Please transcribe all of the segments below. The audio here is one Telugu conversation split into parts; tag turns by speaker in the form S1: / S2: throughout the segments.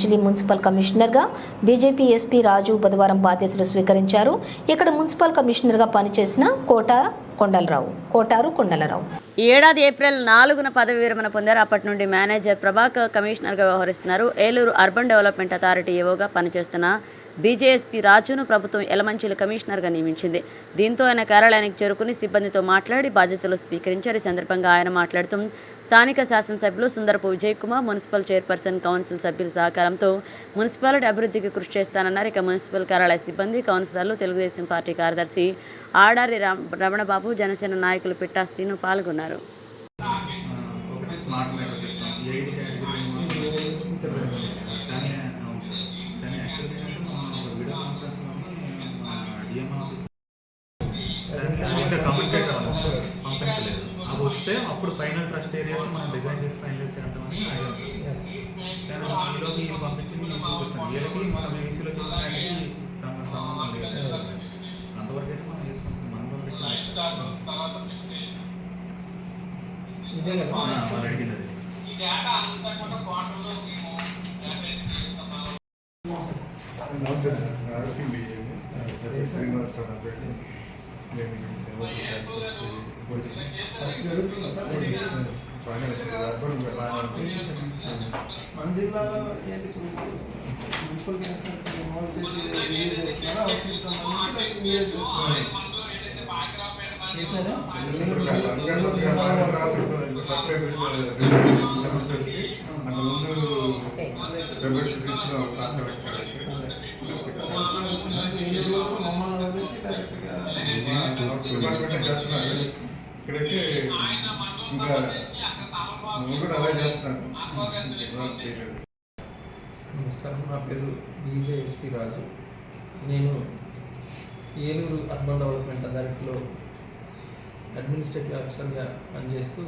S1: చిలి మున్సిపల్ కమిషనర్గా బీజేపీ ఎస్పీ రాజు బుధవారం బాధ్యతలు స్వీకరించారు. ఇక్కడ మున్సిపల్ కమిషనర్గా పనిచేసిన కోట కొండలరావు కోటారు కొండలరావు.
S2: ఈ ఏడాది ఏప్రిల్ నాలుగున పదవి విరమణ పొందారు. అప్పటి నుండి మేనేజర్ ప్రభాకర్ కమిషనర్గా వ్యవహరిస్తున్నారు. ఏలూరు అర్బన్ డెవలప్మెంట్ అథారిటీ ఏవోగా పనిచేస్తున్న బీజేఎస్పీ రాజును ప్రభుత్వం ఎలమంచిలి కమిషనర్గా నియమించింది. దీంతో ఆయన కార్యాలయానికి చేరుకుని సిబ్బందితో మాట్లాడి బాధ్యతలు స్వీకరించారు. ఈ సందర్భంగా ఆయన మాట్లాడుతూ స్థానిక శాసనసభ్యులు Sundarapu Vijay Kumar municipal chairperson council సభ్యుల సహకారంతో మున్సిపాలిటీ అభివృద్ధికి కృషి చేస్తానన్నారు. ఇక మున్సిపల్ కార్యాలయ సిబ్బంది కౌన్సిలర్లు తెలుగుదేశం పార్టీ కార్యదర్శి ఆడారి రామ్- రమణబాబు జనసేన నాయకులు పిట్టా శ్రీను పాల్గొన్నారు.
S3: Smart system. ఇంకా కమ్యూనికేట్ అవ్వాలి పంపించలేదు. అది వస్తే అప్పుడు ఫైనల్ ట్రస్ట్ ఏరియాస్ మనం డిజైన్ చేసి ఫైనలైజ్ చేద్దామని కానీ ఈలోకి ఇది పంపించింది నేను చూపిస్తాను. వీళ్ళకి మన బీసీలో చెప్పడానికి సంబంధం లేదు. అంతవరకు అయితే మనం చేసుకుంటాం. మనం కూడా పెట్టాలి వాళ్ళు అడిగినది
S4: నమస్తే. సార్ నరసింహ బియ్యము శ్రీనివాసరావు నా పేరు నేను బాగానే వచ్చింది అర్బన్ బాగానే ఉంది
S5: మన జిల్లాలో ఏంటి ఇప్పుడు మున్సిపల్ కమిషనర్స్ ఇన్వాల్వ్ చేసి
S4: డిపార్ట్మెంట్ చేస్తున్నారు ఇక్కడైతే ఇంకా నువ్వు కూడా అలా చేస్తున్నాను ఎవరు చేయలేదు.
S5: నమస్కారం. నా పేరు B J S P Raju. నేను ఏలూరు అర్బన్ డెవలప్మెంట్ అథారిటీలో అడ్మినిస్ట్రేటివ్ ఆఫీసర్గా పనిచేస్తూ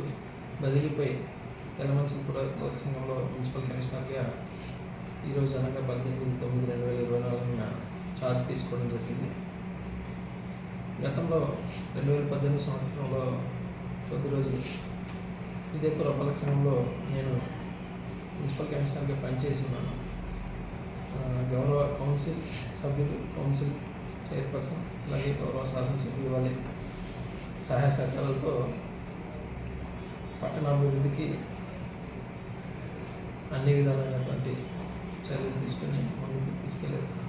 S5: బదిలీపై యలమంచిపుర పౌర సంఘంలో మున్సిపల్ కమిషనర్గా ఈరోజు అనగా పద్దెనిమిది తొమ్మిది రెండు వేల ఇరవై నాలుగున ఛార్జ్ తీసుకోవడం జరిగింది. గతంలో రెండు వేల పద్దెనిమిది సంవత్సరంలో కొద్ది రోజులు ఇదే పురపాలక నేను మున్సిపల్ కమిషనర్గా పనిచేసి ఉన్నాను. గౌరవ కౌన్సిల్ సభ్యులు కౌన్సిల్ చైర్పర్సన్ అలాగే గౌరవ శాసనసభ్యులు వాళ్ళ సహాయ సహకారాలతో పట్టణాభివృద్ధికి అన్ని విధాలైనటువంటి చర్యలు తీసుకుని ముందుకు తీసుకెళ్ళారు.